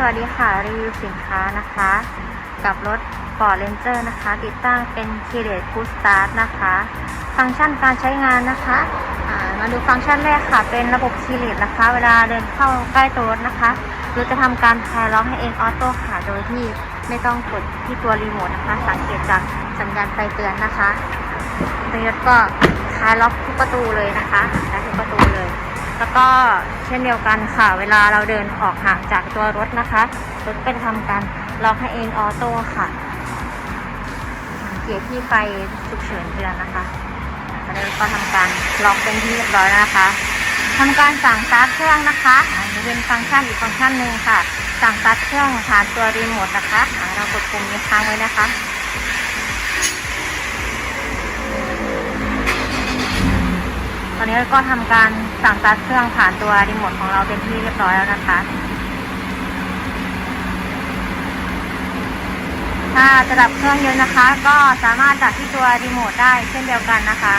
สวัสดีค่ะรีวิวสินค้านะคะ กับรถ Ford Ranger นะคะ ติดตั้งเป็น k e y Push Start นะคะ ฟังก์ชันการใช้งานนะคะมาดูฟังก์ชันแรกค่ะ เป็นระบบ k e y นะคะ เวลาเดินเข้าใกล้ตัวรถนะคะรถจะทำการคลายล็อกให้เองออโต้ค่ะ โดยที่ไม่ต้องกดที่ตัวรีโมทนะคะ สังเกตจากสัญญาณไฟเตือนนะคะตัวรถก็คลายล็อกทุกประตูเลยนะคะคลายทุกประตูเลย แล้วก็เช่นเดียวกันค่ะ เวลาเราเดินออกห่างจากตัวรถนะคะรถก็จะทำการล็อกให้เองออโต้ค่ะ เกียที่ไฟฉุกเฉินเตือนนะคะตอนนี้ก็ทำการล็อกเป็นที่เรียบร้อยนะคะทำการสั่งสตาร์ทเครื่องนะคะอันนี้เป็นฟังก์ชันอีกฟังก์ชันหนึ่งค่ะ สั่งสตาร์ทเครื่องผ่านตัวรีโมทนะคะเรากดปุ่มนี้ค้างไว้นะคะ นนี้ก็ทำการสั่งตาร์ทเครื่องผ่านตัวรีโมทของเราเป็นที่เรียบร้อยแล้วนะคะ ถ้าจะดับเครื่องยนต์นะคะ ก็สามารถดับที่ตัวรีโมทได้เช่นเดียวกันนะคะ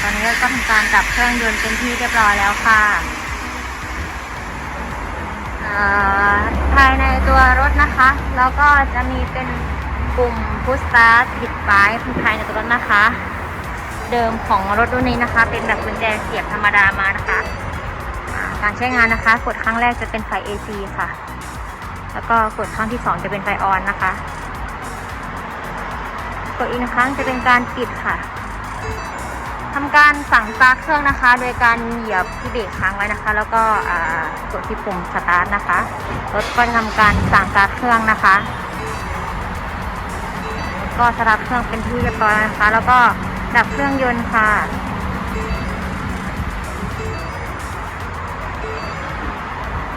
ตอนนี้ก็ทำการดับเครื่องยนต์เป็นที่เรียบร้อยแล้วค่ะอ่าภายในตัวรถนะคะ แล้วก็จะมีเป็น ปุ่ม push start ปิดไฟภายในตัวรถนะคะ เดิมของรถรุ่นนี้นะคะ เป็นแบบกุญแจเสียบธรรมดามานะคะ การใช้งานนะคะ กดครั้งแรกจะเป็นไฟ AC ค่ะ แล้วก็กดครั้งที่ 2 จะเป็นไฟออนนะคะ กดอีกครั้งจะเป็นการปิดค่ะทำการสั่งสตาร์ทเครื่องนะคะ โดยการเหยียบที่เบรกค้างไว้นะคะ แล้วก็กดที่ปุ่มสตาร์ทนะคะรถก็จะทำการสั่งสตาร์ทเครื่องนะคะ ก็สตาร์ทเครื่องเป็นที่เรียบร้อยนะคะ แล้วก็ดับเครื่องยนต์ค่ะ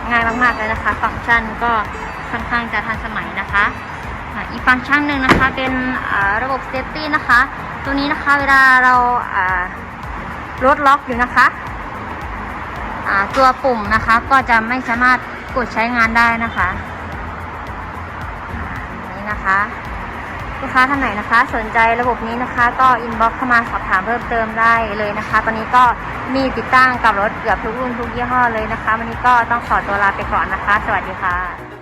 ง่ายมากๆเลยนะคะ ฟังก์ชันก็ค่อนข้างจะทันสมัยนะคะ อีกฟังก์ชันหนึ่งนะคะเป็นระบบเซฟตี้นะคะ ตัวนี้นะคะเวลาเราอ่ารถล็อกอยู่นะคะตัวปุ่มนะคะก็จะไม่สามารถกดใช้งานได้นะคะนนี้นะคะ ลูกค้าท่านไหนนะคะ สนใจระบบนี้นะคะ ก็อินบ็อกเข้ามาสอบถามเพิ่มเติมได้เลยนะคะ ตอนนี้ก็มีติดตั้งกับรถเกือบทุกรุ่นทุกยี่ห้อเลยนะคะ วันนี้ก็ต้องขอตัวลาไปก่อนนะคะ สวัสดีค่ะ